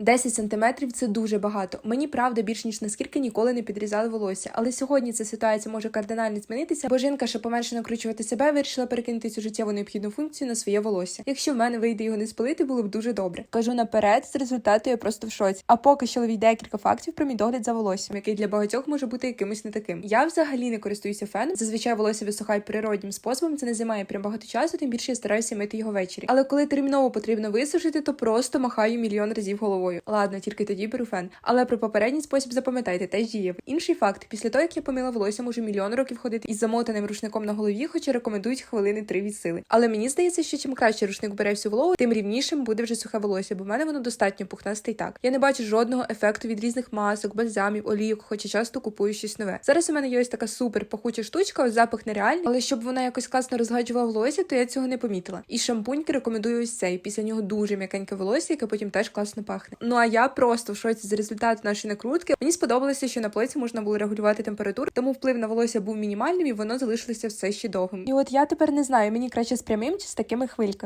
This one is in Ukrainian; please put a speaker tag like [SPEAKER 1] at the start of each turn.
[SPEAKER 1] 10 сантиметрів це дуже багато. Мені правда більш ніж наскільки ніколи не підрізали волосся. Але сьогодні ця ситуація може кардинально змінитися, бо жінка, щоб поменше накручувати себе, вирішила перекинути цю життєво необхідну функцію на своє волосся. Якщо в мене вийде його не спалити, було б дуже добре. Кажу наперед, з результату я просто в шоці. А поки що ловіть декілька фактів про мій догляд за волоссям, який для багатьох може бути якимось не таким. Я взагалі не користуюся феном. Зазвичай волосся висухає природнім способом. Це не займає прям багато часу, тим більше я стараюся мити його ввечері. Але коли терміново потрібно висушити, то просто махаю мільйон разів головою. Ладно, тільки тоді беру фен. Але про попередній спосіб запам'ятайте, теж дієвий. Інший факт: після того, як я помила волосся, можу мільйон років ходити із замотаним рушником на голові, хоча рекомендують хвилини три від сили. Але мені здається, що чим краще рушник бере всю вологу, тим рівнішим буде вже сухе волосся, бо в мене воно достатньо пухнасте і так. Я не бачу жодного ефекту від різних масок, бальзамів, олійок, хоча часто купую щось нове. Зараз у мене є ось така супер пахуча штучка, ось запах нереальний, але щоб вона якось класно розгладжувала волосся, то я цього не помітила. І шампуньки рекомендую ось цей. Після нього дуже м'якеньке волосся, яке потім теж класно пахне. Ну а я просто в шоці з результату нашої накрутки. Мені сподобалося, що на плиці можна було регулювати температуру, тому вплив на волосся був мінімальним і воно залишилося все ще довгим. І от я тепер не знаю, мені краще з прямим чи з такими хвильками.